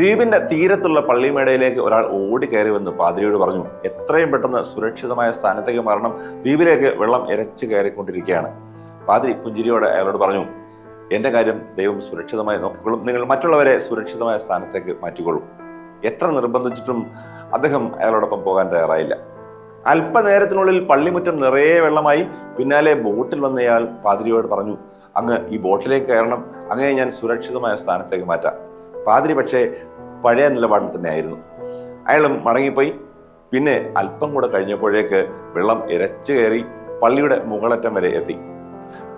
ദ്വീപിന്റെ തീരത്തുള്ള പള്ളിമേടയിലേക്ക് ഒരാൾ ഓടി കയറി വന്ന് പാതിരിയോട് പറഞ്ഞു എത്രയും പെട്ടെന്ന് സുരക്ഷിതമായ സ്ഥാനത്തേക്ക് മാറണം. ദ്വീപിലേക്ക് വെള്ളം ഇരച്ചു കയറിക്കൊണ്ടിരിക്കുകയാണ്. പാതിരി പുഞ്ചിരിയോട് അയാളോട് പറഞ്ഞു എന്റെ കാര്യം ദൈവം സുരക്ഷിതമായി നോക്കിക്കൊള്ളും. നിങ്ങൾ മറ്റുള്ളവരെ സുരക്ഷിതമായ സ്ഥാനത്തേക്ക് മാറ്റിക്കൊള്ളും. എത്ര നിർബന്ധിച്ചിട്ടും അദ്ദേഹം അയാളോടൊപ്പം പോകാൻ തയ്യാറായില്ല. അല്പനേരത്തിനുള്ളിൽ പള്ളിമുറ്റം നിറയെ വെള്ളമായി പിന്നാലെ ബോട്ടിൽ വന്നയാൾ പാതിരിയോട് പറഞ്ഞു അങ്ങ് ഈ ബോട്ടിലേക്ക് കയറണം. അങ്ങനെ ഞാൻ സുരക്ഷിതമായ സ്ഥാനത്തേക്ക് മാറ്റാം. പാതിരി പക്ഷേ പഴയ നിലപാടിൽ തന്നെയായിരുന്നു. അയാളും മടങ്ങിപ്പോയി. പിന്നെ അല്പം കൂടെ കഴിഞ്ഞപ്പോഴേക്ക് വെള്ളം ഇരച്ചു കയറി പള്ളിയുടെ മുകളറ്റം വരെ എത്തി.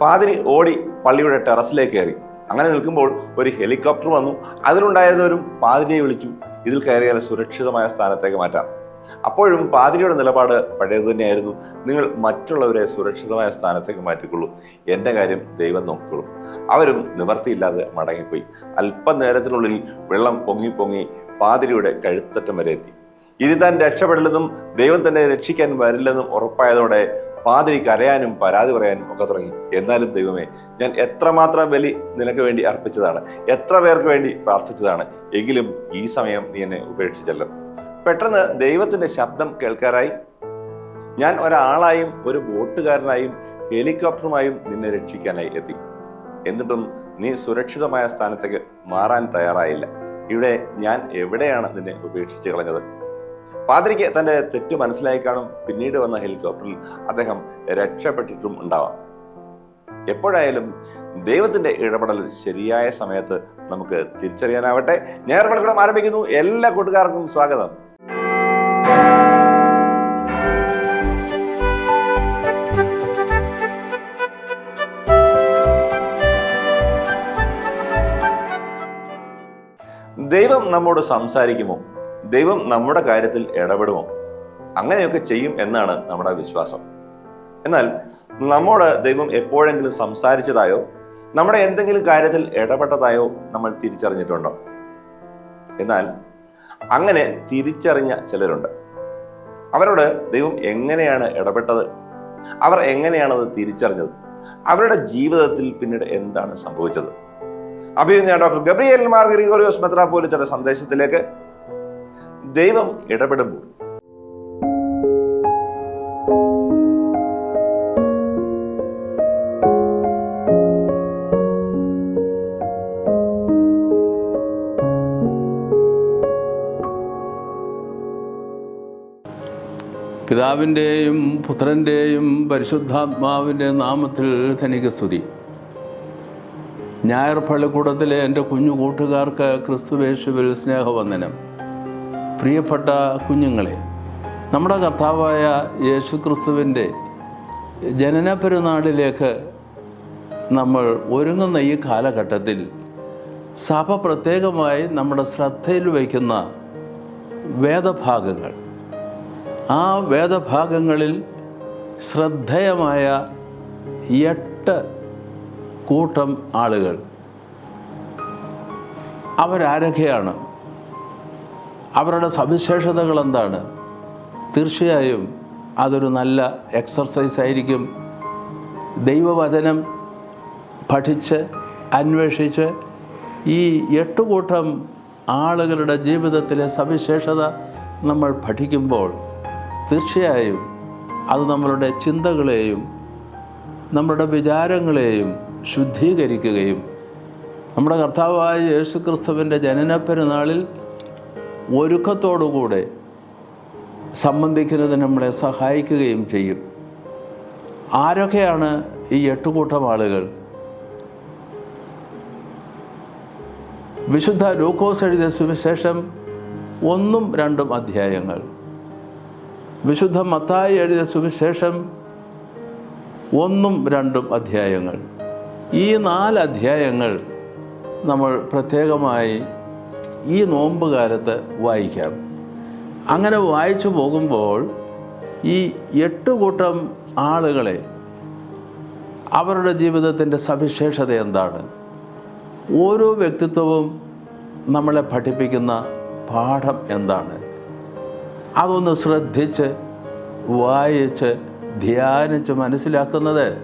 പാതിരി ഓടി പള്ളിയുടെ ടെറസിലേക്ക് കയറി. അങ്ങനെ നിൽക്കുമ്പോൾ ഒരു ഹെലികോപ്റ്റർ വന്നു. അതിലുണ്ടായിരുന്നവരും പാതിരിയെ വിളിച്ചു. ഇതിൽ കയറിയാൽ സുരക്ഷിതമായ സ്ഥാനത്തേക്ക് മാറ്റാം. അപ്പോഴും പാതിരിയുടെ നിലപാട് പഴയത് തന്നെയായിരുന്നു. നിങ്ങൾ മറ്റുള്ളവരെ സുരക്ഷിതമായ സ്ഥാനത്തേക്ക് മാറ്റിക്കൊള്ളൂ. എന്റെ കാര്യം ദൈവം നോക്കിക്കൊള്ളും അവരും നിവർത്തിയില്ലാതെ മടങ്ങിപ്പോയി. അല്പനേരത്തിനുള്ളിൽ വെള്ളം പൊങ്ങി പൊങ്ങി പാതിരിയുടെ കഴുത്തറ്റം വരെ എത്തി. ഇനി താൻ രക്ഷപ്പെടില്ലെന്നും ദൈവം തന്നെ രക്ഷിക്കാൻ വരില്ലെന്നും ഉറപ്പായതോടെ പാതിരി കരയാനും പരാതി പറയാനും ഒക്കെ തുടങ്ങി. എന്നാലും ദൈവമേ ഞാൻ എത്രമാത്രം ബലി നിനക്ക് വേണ്ടി അർപ്പിച്ചതാണ് എത്ര പേർക്ക് വേണ്ടി പ്രാർത്ഥിച്ചതാണ് എങ്കിലും ഈ സമയം നീ എന്നെ ഉപേക്ഷിച്ചല്ലോ. പെട്ടെന്ന് ദൈവത്തിന്റെ ശബ്ദം കേൾക്കാറായി. ഞാൻ ഒരാളായും ഒരു ബോട്ടുകാരനായും ഹെലികോപ്റ്ററുമായും നിന്നെ രക്ഷിക്കാനായി എത്തി. എന്നിട്ടും നീ സുരക്ഷിതമായ സ്ഥാനത്തേക്ക് മാറാൻ തയ്യാറായില്ല. ഇവിടെ ഞാൻ എവിടെയാണ് നിന്നെ ഉപേക്ഷിച്ച് കളഞ്ഞത്? പാതിരിക്ക് തന്റെ തെറ്റ് മനസ്സിലായി കാണും. പിന്നീട് വന്ന ഹെലികോപ്റ്ററിൽ അദ്ദേഹം രക്ഷപ്പെട്ടിട്ടും ഉണ്ടാവാം. എപ്പോഴായാലും ദൈവത്തിന്റെ ഇടപെടൽ ശരിയായ സമയത്ത് നമുക്ക് തിരിച്ചറിയാനാവട്ടെ. നേർവഴക്കം ആരംഭിക്കുന്നു. എല്ലാ കൂട്ടുകാർക്കും സ്വാഗതം. ദൈവം നമ്മോട് സംസാരിക്കുമോ? ദൈവം നമ്മുടെ കാര്യത്തിൽ ഇടപെടുമോ? അങ്ങനെയൊക്കെ ചെയ്യും എന്നാണ് നമ്മുടെ വിശ്വാസം. എന്നാൽ നമ്മോട് ദൈവം എപ്പോഴെങ്കിലും സംസാരിച്ചതായോ? നമ്മുടെ എന്തെങ്കിലും കാര്യത്തിൽ ഇടപെട്ടതായോ നമ്മൾ തിരിച്ചറിഞ്ഞിട്ടുണ്ടോ? എന്നാൽ അങ്ങനെ തിരിച്ചറിഞ്ഞ ചിലരുണ്ട്. അവരോട് ദൈവം എങ്ങനെയാണ് ഇടപെട്ടത്? അവർ എങ്ങനെയാണത് തിരിച്ചറിഞ്ഞത്? അവരുടെ ജീവിതത്തിൽ പിന്നീട് എന്താണ് സംഭവിച്ചത്? അഭിനന്ദ ഡോക്ടർ ഗബ്രിയേൽ മെത്രാ മെത്രാപ്പോലിത്തയുടെ സന്ദേശത്തിലേക്ക് ദൈവം ഇടപെടുമ്പോൾ പിതാവിന്റെയും പുത്രന്റെയും പരിശുദ്ധാത്മാവിന്റെ നാമത്തിൽ ധനിക സ്തുതി. ഞായർ പള്ളിക്കൂടത്തിലെ എന്റെ കുഞ്ഞു കൂട്ടുകാർക്ക് ക്രിസ്തുവേശുവിൽ സ്നേഹവന്ദനം. പ്രിയപ്പെട്ട കുഞ്ഞുങ്ങളെ നമ്മുടെ കർത്താവായ യേശു ക്രിസ്തുവിന്റെ ജനന പെരുന്നാളിലേക്ക് നമ്മൾ ഒരുങ്ങുന്ന ഈ കാലഘട്ടത്തിൽ സഭ പ്രത്യേകമായി നമ്മുടെ ശ്രദ്ധയിൽ വയ്ക്കുന്ന വേദഭാഗങ്ങൾ ആ വേദഭാഗങ്ങളിൽ ശ്രദ്ധേയമായ എട്ട് കൂട്ടം ആളുകൾ. അവരാരൊക്കെയാണ്? അവരുടെ സവിശേഷതകൾ എന്താണ്? തീർച്ചയായും അതൊരു നല്ല എക്സർസൈസ് ആയിരിക്കും. ദൈവവചനം പഠിച്ച് അന്വേഷിച്ച് ഈ എട്ട് കൂട്ടം ആളുകളുടെ ജീവിതത്തിലെ സവിശേഷത നമ്മൾ പഠിക്കുമ്പോൾ തീർച്ചയായും അത് നമ്മളുടെ ചിന്തകളെയും നമ്മുടെ വിചാരങ്ങളെയും ശുദ്ധീകരിക്കുകയും നമ്മുടെ കർത്താവായ യേശു ക്രിസ്തുവിന്റെ ജനന പെരുന്നാളിൽ ഒരുക്കത്തോടുകൂടെ സംബന്ധിക്കുന്നത് നമ്മളെ സഹായിക്കുകയും ചെയ്യും. ആരൊക്കെയാണ് ഈ എട്ടുകൂട്ടം ആളുകൾ? വിശുദ്ധ ലൂക്കോസ് എഴുതിയ സുവിശേഷം ഒന്നും രണ്ടും അധ്യായങ്ങൾ. വിശുദ്ധ മത്തായി എഴുതിയ സുവിശേഷം ഒന്നും രണ്ടും അധ്യായങ്ങൾ. ഈ നാല് അധ്യായങ്ങൾ നമ്മൾ പ്രത്യേകമായി ഈ നോമ്പ് കാലത്ത് വായിക്കാം. അങ്ങനെ വായിച്ചു പോകുമ്പോൾ ഈ എട്ട് കൂട്ടം ആളുകളെ അവരുടെ ജീവിതത്തിന്റെ സവിശേഷത എന്താണ്? ഓരോ വ്യക്തിത്വവും നമ്മളെ പഠിപ്പിക്കുന്ന പാഠം എന്താണ്? അതൊന്ന് ശ്രദ്ധിച്ച് വായിച്ച് ധ്യാനിച്ച് മനസ്സിലാക്കുന്നത്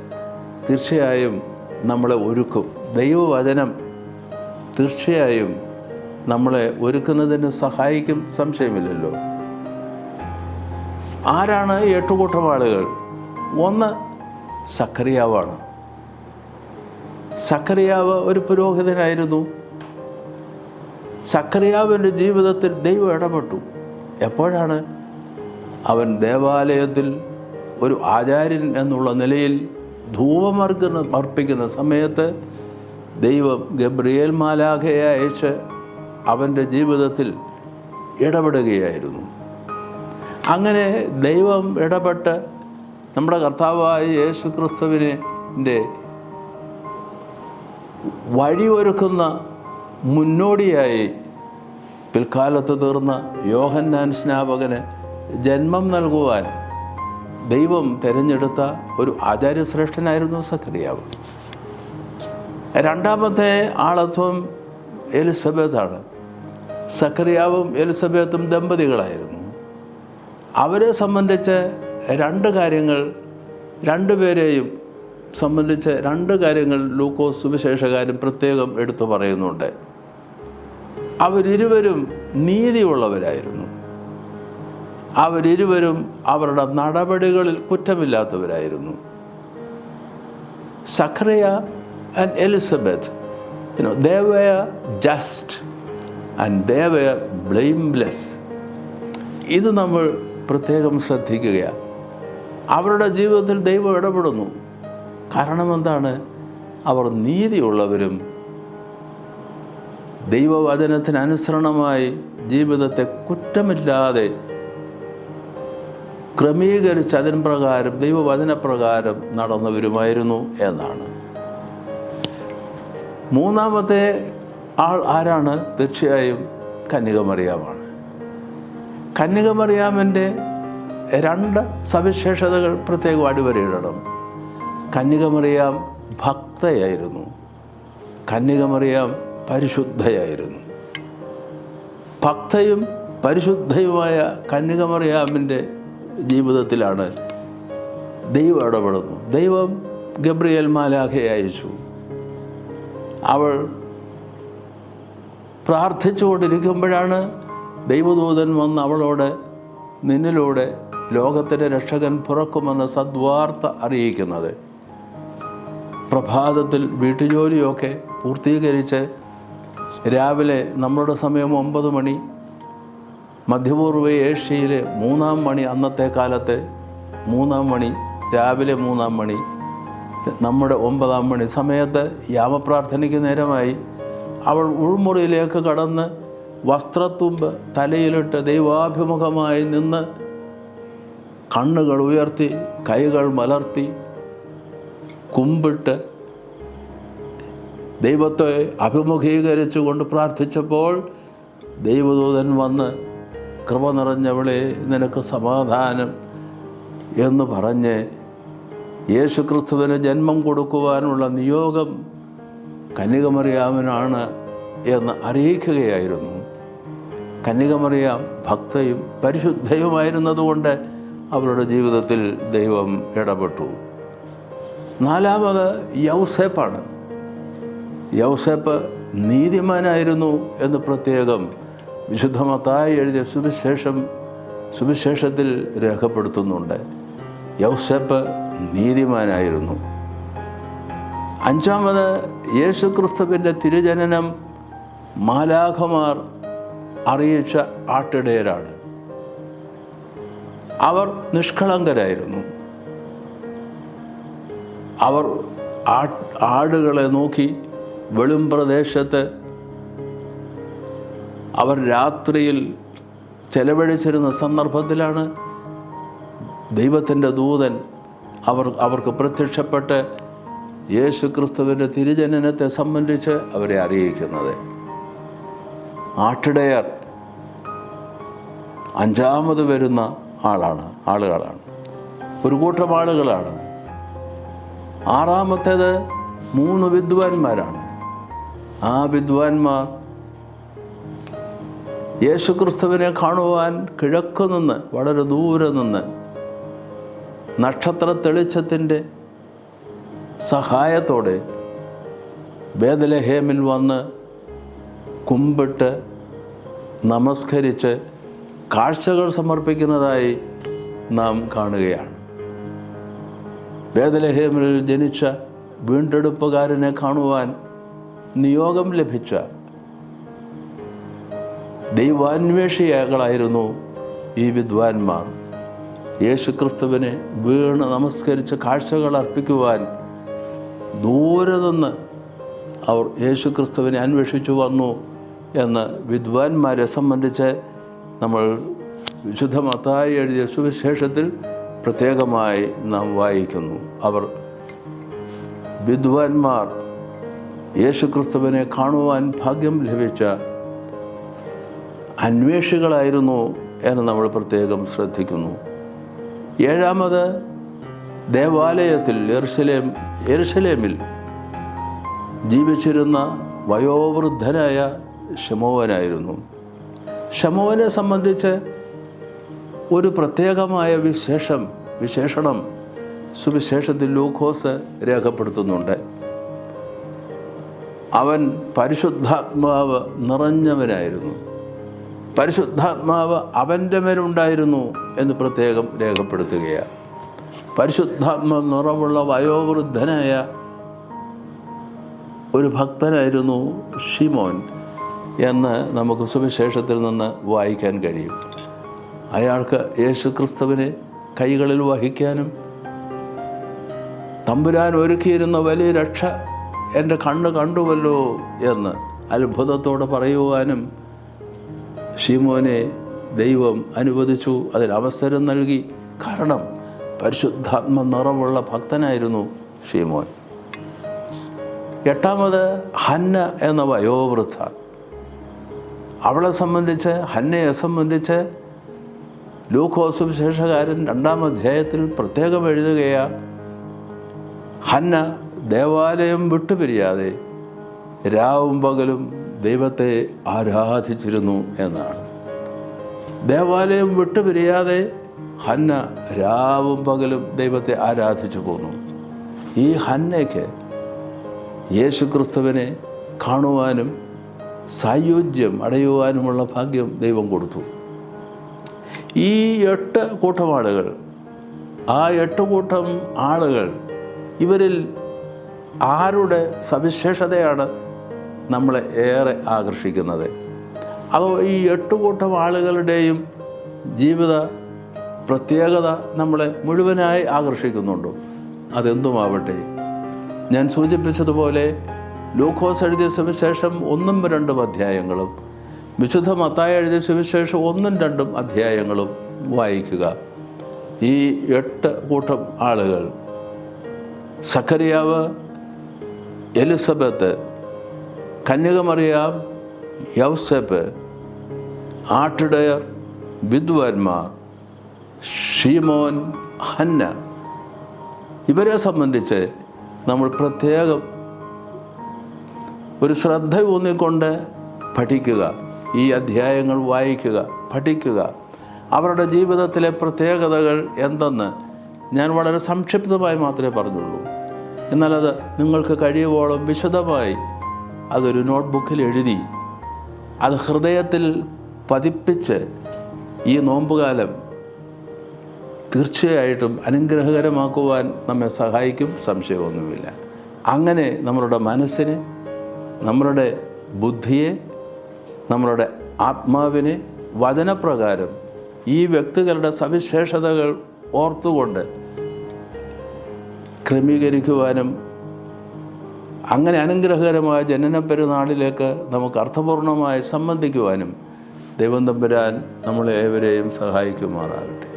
തീർച്ചയായും നമ്മളെ ഒരുക്കും. ദൈവവചനം തീർച്ചയായും നമ്മളെ ഒരുക്കുന്നതിന് സഹായിക്കും സംശയമില്ലല്ലോ. ആരാണ് എട്ടുകൂട്ടം ആളുകൾ? ഒന്ന് സക്കറിയാവാണ് സക്കറിയാവ് ഒരു പുരോഹിതനായിരുന്നു. സക്കറിയാവിന്റെ ജീവിതത്തിൽ ദൈവം ഇടപെട്ടു. എപ്പോഴാണ് അവൻ ദേവാലയത്തിൽ ഒരു ആചാര്യൻ എന്നുള്ള നിലയിൽ ധൂപമർക്കുന്ന അർപ്പിക്കുന്ന സമയത്ത് ദൈവം ഗബ്രിയേൽ മാലാഖയെ അയച്ച് അവന്റെ ജീവിതത്തിൽ ഇടപെടുകയായിരുന്നു. അങ്ങനെ ദൈവം ഇടപെട്ട് നമ്മുടെ കർത്താവായ യേശു ക്രിസ്തുവിനെ വഴിയൊരുക്കുന്ന മുന്നോടിയായി പിൽക്കാലത്ത് തീർന്ന യോഹന്നാൻ സ്നാപകന് ജന്മം നൽകുവാൻ ദൈവം തിരഞ്ഞെടുത്ത ഒരു ആചാര്യശ്രേഷ്ഠനായിരുന്നു സക്കറിയാവ് രണ്ടാമത്തെ ആളത്വം എലിസബത്താണ്. സക്കറിയാവും എലിസബത്തും ദമ്പതികളായിരുന്നു. അവരെ സംബന്ധിച്ച് രണ്ട് കാര്യങ്ങൾ രണ്ടുപേരെയും സംബന്ധിച്ച് രണ്ട് കാര്യങ്ങൾ ലൂക്കോസ് സുവിശേഷകാരും പ്രത്യേകം എടുത്തു പറയുന്നുണ്ട്. അവരിരുവരും നീതിയുള്ളവരായിരുന്നു. അവരിരുവരും അവരുടെ നടപടികളിൽ കുറ്റമില്ലാത്തവരായിരുന്നു. Zechariah and Elizabeth you know they just and they blameless ഇത് നമ്മൾ പ്രത്യേകം ശ്രദ്ധിക്കുകയാണ്. അവരുടെ ജീവിതത്തിൽ ദൈവം ഇടപെടുന്നു. കാരണം എന്താണ്? അവർ നീതിയുള്ളവരും ദൈവവചനത്തിന് അനുസരണമായി ജീവിതത്തെ കുറ്റമില്ലാതെ ക്രമീകരിച്ച് അതിന് പ്രകാരം ദൈവവചനപ്രകാരം നടന്നവരുമായിരുന്നു എന്നാണ്. മൂന്നാമത്തെ ആൾ ആരാണ്? തീർച്ചയായും കന്യകമറിയാമാണ്. കന്യകമറിയാമന്റെ രണ്ട് സവിശേഷതകൾ പ്രത്യേകം അടിവരയിടണം. കന്യകമറിയാം ഭക്തയായിരുന്നു. കന്യകമറിയാം പരിശുദ്ധയായിരുന്നു. ഭക്തയും പരിശുദ്ധയുമായ കന്യകമറിയാമിന്റെ ജീവിതത്തിലാണ് ദൈവം ഇടപെടുന്നു. ദൈവം ഗബ്രിയൽ മാലാഖയെ അയച്ചു. അവൾ പ്രാർത്ഥിച്ചുകൊണ്ടിരിക്കുമ്പോഴാണ് ദൈവദൂതൻ വന്ന് അവളോട് നിന്നിലൂടെ ലോകത്തിന്റെ രക്ഷകൻ പുറക്കുമെന്ന സദ്വാർത്ത അറിയിക്കുന്നത്. പ്രഭാതത്തിൽ വീട്ടുജോലിയൊക്കെ പൂർത്തീകരിച്ച് രാവിലെ നമ്മളുടെ സമയം ഒമ്പത് മണി മധ്യപൂർവ ഏഷ്യയിലെ മൂന്നാം മണി അന്നത്തെ കാലത്തെ മൂന്നാം മണി രാവിലെ മൂന്നാം മണി നമ്മുടെ ഒമ്പതാം മണി സമയത്ത് യാമപ്രാർത്ഥനയ്ക്ക് നേരമായി അവൾ ഉൾമുറിയിലേക്ക് കടന്ന് വസ്ത്രത്തുമ്പ് തലയിലിട്ട് ദൈവാഭിമുഖമായി നിന്ന് കണ്ണുകൾ ഉയർത്തി കൈകൾ മലർത്തി കുമ്പിട്ട് ദൈവത്തെ അഭിമുഖീകരിച്ചുകൊണ്ട് പ്രാർത്ഥിച്ചപ്പോൾ ദൈവദൂതൻ വന്ന് കൃപ നിറഞ്ഞവളെ നിനക്ക് സമാധാനം എന്ന് പറഞ്ഞ് യേശുക്രിസ്തുവിന് ജന്മം കൊടുക്കുവാനുള്ള നിയോഗം കന്യകമറിയാമനാണ് എന്ന് അറിയിക്കുകയായിരുന്നു. കന്യകമറിയാം ഭക്തയും പരിശുദ്ധയുമായിരുന്നതുകൊണ്ട് അവരുടെ ജീവിതത്തിൽ ദൈവം ഇടപെട്ടു. നാലാമത് യൗസേപ്പാണ്. യൗസേപ്പ് നീതിമാനായിരുന്നു എന്ന് പ്രത്യേകം വിശുദ്ധമത്തായി എഴുതിയ സുവിശേഷം സുവിശേഷത്തിൽ രേഖപ്പെടുത്തുന്നുണ്ട്. യൗസേപ്പ് നീതിമാനായിരുന്നു. അഞ്ചാമത് യേശുക്രിസ്തുവിന്റെ തിരുജനനം മാലാഖമാർ അറിയിച്ച ആട്ടിടയരാണ്. അവർ നിഷ്കളങ്കരായിരുന്നു. അവർ ആടുകളെ നോക്കി വെളും പ്രദേശത്ത് അവർ രാത്രിയിൽ ചെലവഴിച്ചിരുന്ന സന്ദർഭത്തിലാണ് ദൈവത്തിന്റെ ദൂതൻ അവർ അവർക്ക് പ്രത്യക്ഷപ്പെട്ട് യേശു ക്രിസ്തുവിന്റെ തിരുജനനത്തെ സംബന്ധിച്ച് അവരെ അറിയിക്കുന്നത്. ആട്ടിടയർ അഞ്ചാമത് വരുന്ന ആളാണ് ആളുകളാണ്. ഒരു കൂട്ടം ആളുകളാണ്. ആറാമത്തേത് മൂന്ന് വിദ്വാൻമാരാണ്. ആ വിദ്വാൻമാർ യേശുക്രിസ്തുവിനെ കാണുവാൻ കിഴക്കു നിന്ന് വളരെ ദൂരെ നിന്ന് നക്ഷത്ര തെളിച്ചത്തിന്റെ സഹായത്തോടെ ബേദലഹേമിൽ വന്ന് കുമ്പിട്ട് നമസ്കരിച്ച് കാഴ്ചകൾ സമർപ്പിക്കുന്നതായി നാം കാണുകയാണ്. വേദലഹേമിൽ ജനിച്ച വീണ്ടെടുപ്പുകാരനെ കാണുവാൻ നിയോഗം ലഭിച്ച ദൈവാന്വേഷികളായിരുന്നു ഈ വിദ്വാൻമാർ. യേശുക്രിസ്തുവിനെ വീണ് നമസ്കരിച്ച് കാഴ്ചകൾ അർപ്പിക്കുവാൻ ദൂരെ നിന്ന് അവർ യേശുക്രിസ്തുവിനെ അന്വേഷിച്ചു വന്നു എന്ന് വിദ്വാൻമാരെ സംബന്ധിച്ച് നമ്മൾ വിശുദ്ധ മത്തായി എഴുതിയ സുവിശേഷത്തിൽ പ്രത്യേകമായി നാം വായിക്കുന്നു. അവർ വിദ്വാൻമാർ യേശുക്രിസ്തുവിനെ കാണുവാൻ ഭാഗ്യം ലഭിച്ച അന്വേഷികളായിരുന്നു എന്ന് നമ്മൾ പ്രത്യേകം ശ്രദ്ധിക്കുന്നു. ഏഴാമത് ദേവാലയത്തിൽ എർശലേം എർശലേമിൽ ജീവിച്ചിരുന്ന വയോവൃദ്ധനായ ഷമോവനായിരുന്നു ഷമോവനെ സംബന്ധിച്ച് ഒരു പ്രത്യേകമായ വിശേഷം വിശേഷണം സുവിശേഷത്തിൽ ലൂക്കോസ് രേഖപ്പെടുത്തുന്നുണ്ട്. അവൻ പരിശുദ്ധാത്മാവ് നിറഞ്ഞവനായിരുന്നു പരിശുദ്ധാത്മാവ് അവന്റെ മേലുണ്ടായിരുന്നു എന്ന് പ്രത്യേകം രേഖപ്പെടുത്തുകയാണ് പരിശുദ്ധാത്മ നിറവുള്ള വയോവൃദ്ധനായ ഒരു ഭക്തനായിരുന്നു ഷിമോൻ എന്ന് നമുക്ക് സുവിശേഷത്തിൽ നിന്ന് വായിക്കാൻ കഴിയും. അയാൾക്ക് യേശു ക്രിസ്തുവിനെ കൈകളിൽ വഹിക്കാനും തമ്പുരാൻ ഒരുക്കിയിരുന്ന വലിയ രക്ഷ എന്റെ കണ്ണ് കണ്ടുവല്ലോ എന്ന് അത്ഭുതത്തോടെ പറയുവാനും ഷീമോനെ ദൈവം അനുവദിച്ചു അതിന് അവസരം നൽകി. കാരണം പരിശുദ്ധാത്മ നിറവുള്ള ഭക്തനായിരുന്നു ഷീമോൻ. എട്ടാമത് ഹന്ന എന്ന വയോവൃദ്ധ. അവളെ സംബന്ധിച്ച് ഹന്നയെ സംബന്ധിച്ച് ലൂക്കോസ് വിശേഷകാരൻ രണ്ടാം അധ്യായത്തിൽ പ്രത്യേകം എഴുതുകയാണ് ഹന്ന ദേവാലയം വിട്ടുപിരിയാതെ രാവും പകലും ദൈവത്തെ ആരാധിച്ചിരുന്നു എന്നാണ്. ദേവാലയം വിട്ടുപിരിയാതെ ഹന്ന രാവും പകലും ദൈവത്തെ ആരാധിച്ചു പോന്നു. ഈ ഹന്നയ്ക്ക് യേശുക്രിസ്തുവിനെ കാണുവാനും സായുജ്യം അടയുവാനുമുള്ള ഭാഗ്യം ദൈവം കൊടുത്തു. ഈ എട്ട് കൂട്ടം ആളുകൾ ആ എട്ട് കൂട്ടം ആളുകൾ ഇവരിൽ ആരുടെ സവിശേഷതയാണ് നമ്മളെ ഏറെ ആകർഷിക്കുന്നത്? അതോ ഈ എട്ട് കൂട്ടം ആളുകളുടെയും ജീവിത പ്രത്യേകത നമ്മളെ മുഴുവനായി ആകർഷിക്കുന്നുണ്ടോ? അതെന്തുമാവട്ടെ? ഞാൻ സൂചിപ്പിച്ചതുപോലെ ലൂക്കോസ് എഴുതിയ സുവിശേഷം ഒന്നും രണ്ടും അധ്യായങ്ങളും വിശുദ്ധ മത്തായ എഴുതിയ സുവിശേഷം ഒന്നും രണ്ടും അധ്യായങ്ങളും വായിക്കുക. ഈ എട്ട് കൂട്ടം ആളുകൾ സഖറിയാവ് എലിസബത്ത് കന്യകമറിയാം യൗസെപ്പ് ആട്ടിടയർ വിദ്വാൻമാർ ഷീമോൻ ഹന്ന. ഇവരെ സംബന്ധിച്ച് നമ്മൾ പ്രത്യേകം ഒരു ശ്രദ്ധ ഊന്നിക്കൊണ്ട് പഠിക്കുക. ഈ അധ്യായങ്ങൾ വായിക്കുക പഠിക്കുക. അവരുടെ ജീവിതത്തിലെ പ്രത്യേകതകൾ എന്തെന്ന് ഞാൻ വളരെ സംക്ഷിപ്തമായി മാത്രമേ പറഞ്ഞുള്ളൂ. എന്നാൽ അത് നിങ്ങൾക്ക് കഴിയുവോളം വിശദമായി അതൊരു നോട്ട്ബുക്കിൽ എഴുതി അത് ഹൃദയത്തിൽ പതിപ്പിച്ച് ഈ നോമ്പുകാലം തീർച്ചയായിട്ടും അനുഗ്രഹകരമാക്കുവാൻ നമ്മെ സഹായിക്കും. സംശയമൊന്നുമില്ല. അങ്ങനെ നമ്മളുടെ മനസ്സിനെ നമ്മളുടെ ബുദ്ധിയെ നമ്മളുടെ ആത്മാവിനെ വചനപ്രകാരം ഈ വ്യക്തികളുടെ സവിശേഷതകൾ ഓർത്തുകൊണ്ട് ക്രമീകരിക്കുവാനും അങ്ങനെ അനുഗ്രഹകരമായ ജനന പെരുന്നാളിലേക്ക് നമുക്ക് അർത്ഥപൂർണമായി സംബന്ധിക്കുവാനും ദൈവം തമ്പുരാൻ നമ്മളെ ഏവരെയും സഹായിക്കുമാറാകട്ടെ.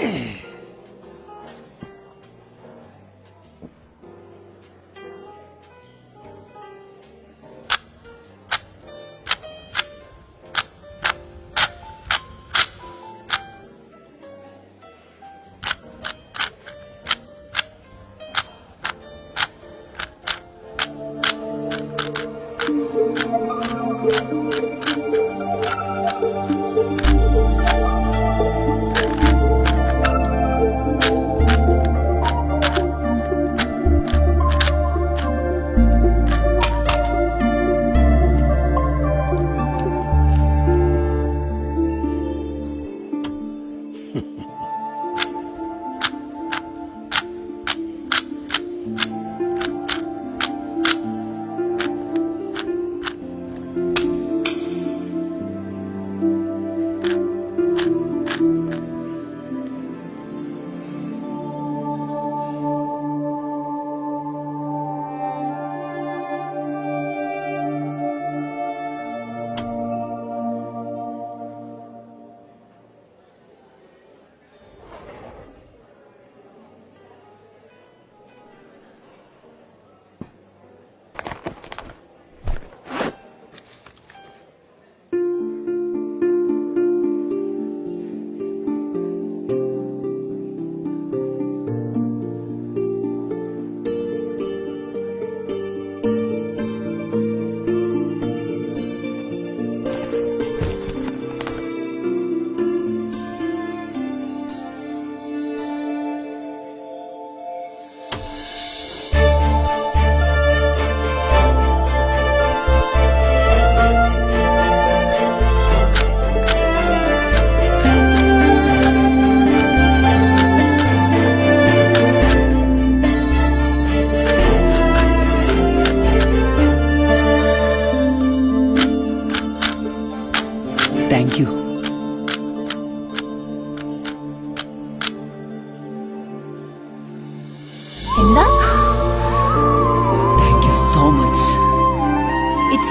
Yeah.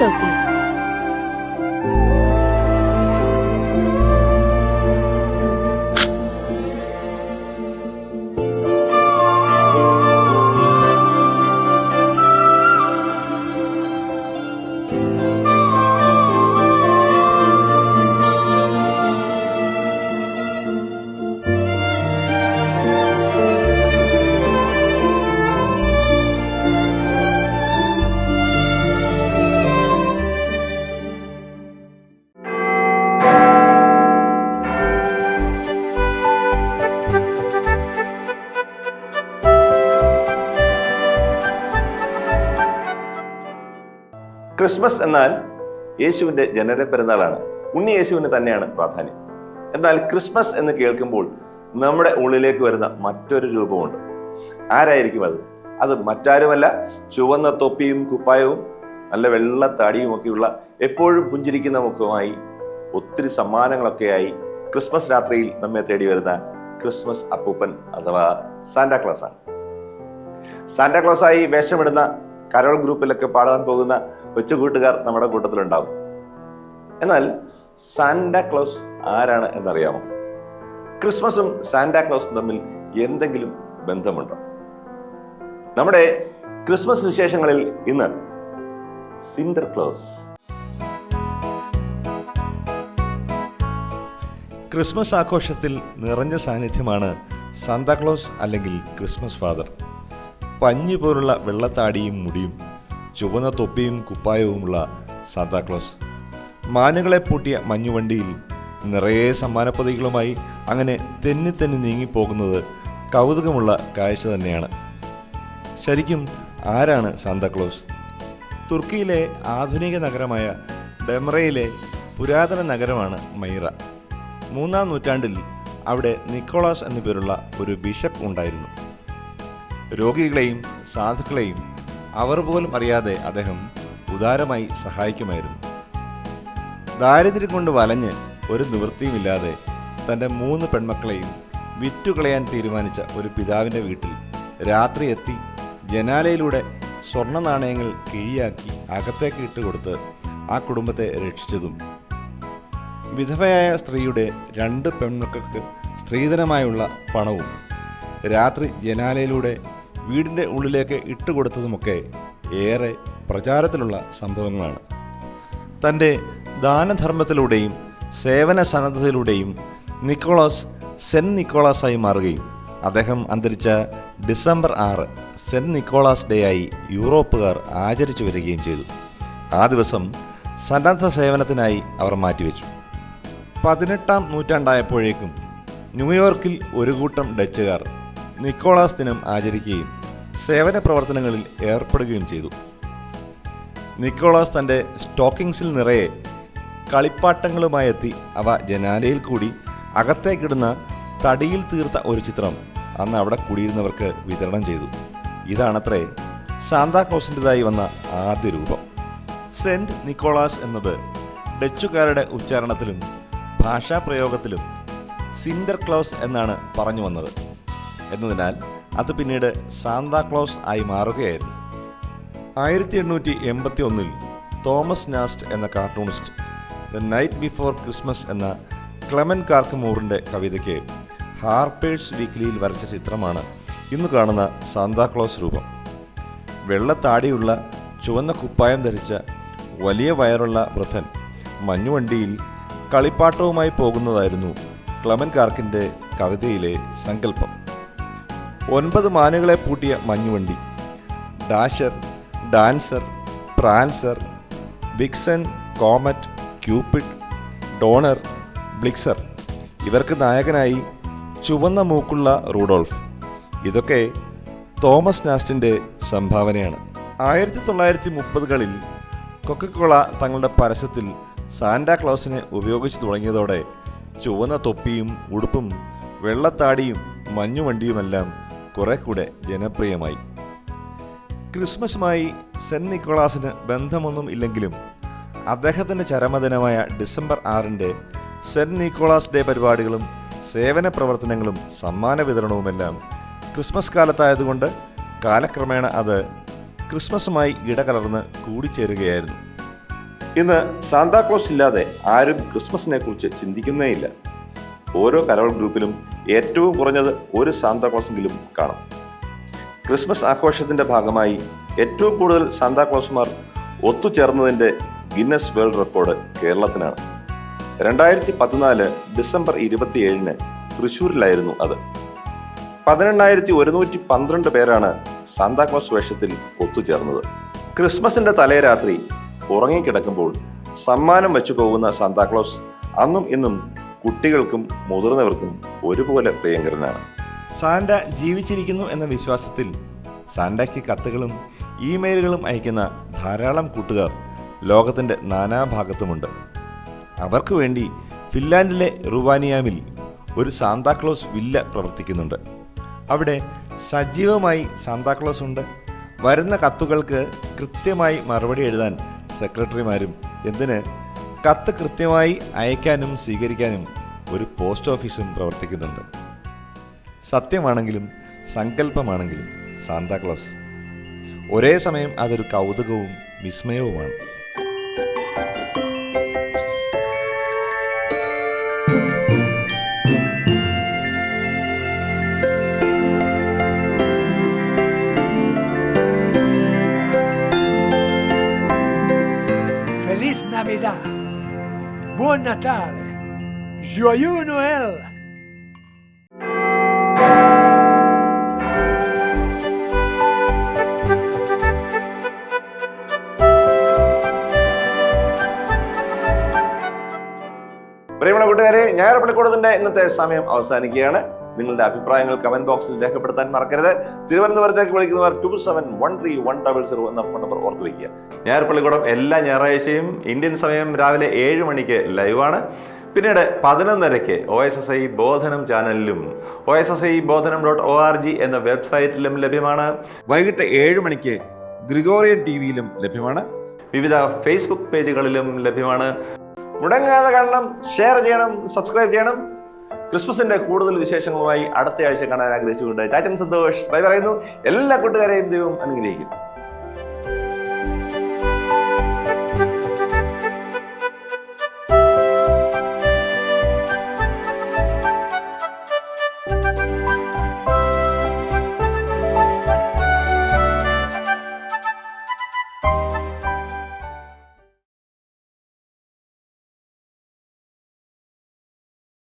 okay. ക്രിസ്മസ് എന്നാൽ യേശുവിന്റെ ജനന പെരുന്നാളാണ്. ഉണ്ണി യേശുവിന് തന്നെയാണ് പ്രാധാന്യം. എന്നാൽ ക്രിസ്മസ് എന്ന് കേൾക്കുമ്പോൾ നമ്മുടെ ഉള്ളിലേക്ക് വരുന്ന മറ്റൊരു രൂപമുണ്ട്. ആരായിരിക്കും അത്? അത് മറ്റാരുമല്ല ചുവന്ന തൊപ്പിയും കുപ്പായവും നല്ല വെള്ള താടിയും ഒക്കെയുള്ള എപ്പോഴും പുഞ്ചിരിക്കുന്ന മുഖമായി ഒത്തിരി സമ്മാനങ്ങളൊക്കെയായി ക്രിസ്മസ് രാത്രിയിൽ നമ്മെ തേടി വരുന്ന ക്രിസ്മസ് അപ്പൂപ്പൻ അഥവാ സാന്റാക്ലോസ് ആണ് സാന്റാക്ലോസ് ആയി വേഷമിടുന്ന കരോൾ ഗ്രൂപ്പിലൊക്കെ പാടാൻ പോകുന്ന കൊച്ചു കൂട്ടുകാർ നമ്മുടെ കൂട്ടത്തിലുണ്ടാവും. എന്നാൽ സാന്റാക്ലോസ് ആരാണ് എന്നറിയാമോ? ക്രിസ്മസും സാന്റാക്ലോസും തമ്മിൽ എന്തെങ്കിലും ബന്ധമുണ്ടോ? നമ്മുടെ ക്രിസ്മസ് വിശേഷങ്ങളിൽ ഇന്ന് സിൻഡർ ക്ലോസ് ക്രിസ്മസ് ആഘോഷത്തിൽ നിറഞ്ഞ സാന്നിധ്യമാണ് സാന്താക്ലോസ് അല്ലെങ്കിൽ ക്രിസ്മസ് ഫാദർ പഞ്ഞു പോലുള്ള വെള്ളത്താടിയും മുടിയും ചുവന്ന തൊപ്പിയും കുപ്പായവുമുള്ള സാന്താക്ലോസ് മാനുകളെ പൂട്ടിയ മഞ്ഞുവണ്ടിയിൽ നിറയെ സമ്മാനപ്പതികളുമായി അങ്ങനെ തെന്നി തെന്നി നീങ്ങിപ്പോകുന്നത് കൗതുകമുള്ള കാഴ്ച തന്നെയാണ്. ശരിക്കും ആരാണ് സാന്താക്ലോസ് തുർക്കിയിലെ ആധുനിക നഗരമായ ഡെമറയിലെ പുരാതന നഗരമാണ് മൈറ. മൂന്നാം നൂറ്റാണ്ടിൽ അവിടെ നിക്കോളാസ് എന്നു പേരുള്ള ഒരു ബിഷപ്പ് ഉണ്ടായിരുന്നു. രോഗികളെയും സാധുക്കളെയും അവർ പോലും അറിയാതെ അദ്ദേഹം ഉദാരമായി സഹായിക്കുമായിരുന്നു. ദാരിദ്ര്യം കൊണ്ട് വലഞ്ഞ് ഒരു നിവൃത്തിയുമില്ലാതെ തന്റെ മൂന്ന് പെൺമക്കളെയും വിറ്റുകളയാൻ തീരുമാനിച്ച ഒരു പിതാവിന്റെ വീട്ടിൽ രാത്രി എത്തി ജനാലയിലൂടെ സ്വർണ നാണയങ്ങൾ കീഴിയാക്കി അകത്തേക്ക് ഇട്ടുകൊടുത്ത് ആ കുടുംബത്തെ രക്ഷിച്ചതും. വിധവയായ സ്ത്രീയുടെ രണ്ട് പെൺമക്കൾക്ക് സ്ത്രീധനമായുള്ള പണവും രാത്രി ജനാലയിലൂടെ വീടിന്റെ ഉള്ളിലേക്ക് ഇട്ടുകൊടുത്തതുമൊക്കെ ഏറെ പ്രചാരത്തിലുള്ള സംഭവങ്ങളാണ്. തന്റെ ദാനധർമ്മത്തിലൂടെയും സേവന സന്നദ്ധതയിലൂടെയും നിക്കോളാസ് സെന്റ് നിക്കോളാസായി മാറുകയും അദ്ദേഹം അന്തരിച്ച ഡിസംബർ ആറ് സെന്റ് നിക്കോളാസ് ഡേ ആയി യൂറോപ്പുകാർ ആചരിച്ചു വരികയും ചെയ്തു. ആ ദിവസം സന്നദ്ധ സേവനത്തിനായി അവർ മാറ്റിവെച്ചു. പതിനെട്ടാം നൂറ്റാണ്ടായപ്പോഴേക്കും ന്യൂയോർക്കിൽ ഒരു കൂട്ടം ഡച്ചുകാർ നിക്കോളാസ് ദിനം ആചരിക്കുകയും സേവന പ്രവർത്തനങ്ങളിൽ ഏർപ്പെടുകയും ചെയ്തു. നിക്കോളാസ് തന്റെ സ്റ്റോക്കിങ്സിൽ നിറയെ കളിപ്പാട്ടങ്ങളുമായി എത്തി അവ ജനാലയിൽ കൂടി അകത്തേക്കിടുന്ന തടിയിൽ തീർത്ത ഒരു ചിത്രം അന്ന് അവിടെ കൂടിയിരുന്നവർക്ക് വിതരണം ചെയ്തു. ഇതാണത്രേ സാന്താക്ലോസിന്റെതായി വന്ന ആദ്യ രൂപം. സെന്റ് നിക്കോളാസ് എന്നത് ഡച്ചുകാരുടെ ഉച്ചാരണത്തിലും ഭാഷാപ്രയോഗത്തിലും സിൻഡർ ക്ലോസ് എന്നാണ് പറഞ്ഞു വന്നത്. എന്നതിനാൽ അത് പിന്നീട് സാന്താക്ലോസ് ആയി മാറുകയായിരുന്നു. ആയിരത്തി എണ്ണൂറ്റി എൺപത്തി ഒന്നിൽ തോമസ് നാസ്റ്റ് എന്ന cartoonist the night before Christmas എന്ന ക്ലെമൻ കാർക്കമൂറിന്റെ കവിതയ്ക്ക് ഹാർപേഴ്സ് വീക്ക്ലിയിൽ വരച്ച ചിത്രമാണ് ഇന്ന് കാണുന്ന സാന്താക്ലോസ് രൂപം. വെള്ളത്താടിയുള്ള ചുവന്ന കുപ്പായം ധരിച്ച വലിയ വയറുള്ള വൃദ്ധൻ മഞ്ഞുവണ്ടിയിൽ കളിപ്പാട്ടവുമായി പോകുന്നതായിരുന്നു ക്ലമൻ കാർക്കിന്റെ കവിതയിലെ സങ്കല്പം. ഒൻപത് മാനുകളെ പൂട്ടിയ മഞ്ഞുവണ്ടി. Dasher Dancer Prancer Vixen Comet Cupid Donner Blitzen. ഇവർക്ക് നായകനായി ചുവന്ന മൂക്കുള്ള റൂഡോൾഫ്. ഇതൊക്കെ തോമസ് നാസ്റ്റിന്റെ സംഭാവനയാണ്. ആയിരത്തി തൊള്ളായിരത്തി മുപ്പതുകളിൽ കൊക്കക്കോള തങ്ങളുടെ പരസ്യത്തിൽ സാന്റാക്ലോസിനെ ഉപയോഗിച്ച് തുടങ്ങിയതോടെ ചുവന്ന തൊപ്പിയും ഉടുപ്പും വെള്ളത്താടിയും മഞ്ഞുവണ്ടിയുമെല്ലാം കുറെ കൂടെ ജനപ്രിയമായി. ക്രിസ്മസുമായി സെന്റ് നിക്കോളാസിന് ബന്ധമൊന്നും ഇല്ലെങ്കിലും അദ്ദേഹത്തിന്റെ ചരമദിനമായ ഡിസംബർ ആറിന്റെ സെന്റ് നിക്കോളാസ് ഡേ പരിപാടികളും സേവന പ്രവർത്തനങ്ങളും സമ്മാന വിതരണവുമെല്ലാം ക്രിസ്മസ് കാലത്തായതുകൊണ്ട് കാലക്രമേണ അത് ക്രിസ്മസുമായി ഇടകലർന്ന് കൂടിച്ചേരുകയായിരുന്നു. ഇന്ന് സാന്താക്ലോസ് ഇല്ലാതെ ആരും ക്രിസ്മസിനെ കുറിച്ച് ചിന്തിക്കുന്നേയില്ല. ഓരോ കരോൾ ഗ്രൂപ്പിലും ഏറ്റവും കുറഞ്ഞത് ഒരു സാന്താക്ലോസെങ്കിലും കാണും. ക്രിസ്മസ് ആഘോഷത്തിന്റെ ഭാഗമായി ഏറ്റവും കൂടുതൽ സാന്താക്ലോസുമാർ ഒത്തുചേർന്നതിന്റെ ഗിന്നസ് വേൾഡ് റെക്കോർഡ് കേരളത്തിനാണ്. രണ്ടായിരത്തി പതിനാല് ഡിസംബർ ഇരുപത്തിയേഴിന് തൃശൂരിലായിരുന്നു അത്. പതിനെണ്ണായിരത്തി ഒരുന്നൂറ്റി പന്ത്രണ്ട് പേരാണ് സാന്താക്ലോസ് വേഷത്തിൽ ഒത്തുചേർന്നത്. ക്രിസ്മസിന്റെ തലേരാത്രി ഉറങ്ങിക്കിടക്കുമ്പോൾ സമ്മാനം വെച്ചു പോകുന്ന സാന്താക്ലോസ് അന്നും ഇന്നും കുട്ടികൾക്കും മുതിർന്നവർക്കും ഒരുപോലെ പ്രിയങ്കരനാണ് സാന്റ ജീവിച്ചിരിക്കുന്നു എന്ന വിശ്വാസത്തിൽ സാന്റയ്ക്ക് കത്തുകളും ഇമെയിലുകളും അയക്കുന്ന ധാരാളം കൂട്ടുകാർ ലോകത്തിന്റെ നാനാഭാഗത്തുമുണ്ട്. അവർക്ക് വേണ്ടി ഫിൻലാൻഡിലെ റുവാനിയാമിൽ ഒരു സാന്താക്ലോസ് വില്ല പ്രവർത്തിക്കുന്നുണ്ട്. അവിടെ സജീവമായി സാന്താക്ലോസ് ഉണ്ട്. വരുന്ന കത്തുകൾക്ക് കൃത്യമായി മറുപടി എഴുതാൻ സെക്രട്ടറിമാരും എന്തിന് കത്ത് കൃത്യമായി അയക്കാനും സ്വീകരിക്കാനും ഒരു പോസ്റ്റ് ഓഫീസും പ്രവർത്തിക്കുന്നുണ്ട് സത്യമാണെങ്കിലും സങ്കല്പമാണെങ്കിലും സാന്താക്ലോസ് ഒരേ സമയം അതൊരു കൗതുകവും വിസ്മയവുമാണ് Feliz Navidad. Buon Natale. Joyeux Noël. പ്രിയമുള്ള കൂട്ടുകാരെ ഞായർ പള്ളിക്കൂടത്തിന്റെ ഇന്നത്തെ സമയം അവസാനിക്കുകയാണ്. നിങ്ങളുടെ അഭിപ്രായങ്ങൾ കമന്റ് ബോക്സിൽ രേഖപ്പെടുത്താൻ മറക്കരുത്. തിരുവനന്തപുരത്തേക്ക് വിളിക്കുന്നവർ two seven one three one double zero എന്ന ഫോൺ നമ്പർ ഓർത്ത് വയ്ക്കുക ഞായർ പള്ളിക്കൂടം എല്ലാ ഞായറാഴ്ചയും ഇന്ത്യൻ സമയം രാവിലെ ഏഴ് മണിക്ക് ലൈവാണ് പിന്നീട് പതിനൊന്നരയ്ക്ക് O S S I Bodhanam ചാനലിലും O S S I Bodhanam dot O R G എന്ന വെബ്സൈറ്റിലും ലഭ്യമാണ്. വൈകിട്ട് ഏഴ് മണിക്ക് ഗ്രിഗോറിയൻ ടി വിയിലും ലഭ്യമാണ്. വിവിധ ഫേസ്ബുക്ക് പേജുകളിലും ലഭ്യമാണ്. മുടങ്ങാതെ കാണണം ഷെയർ ചെയ്യണം സബ്സ്ക്രൈബ് ചെയ്യണം. ക്രിസ്മസിന്റെ കൂടുതൽ വിശേഷങ്ങളുമായി അടുത്ത ആഴ്ച കാണാൻ ആഗ്രഹിച്ചുകൊണ്ട് ചാറ്റൻ സന്തോഷ് ബൈ പറയുന്നു. എല്ലാ കൂട്ടുകാരെയും ദൈവം അനുഗ്രഹിക്കും.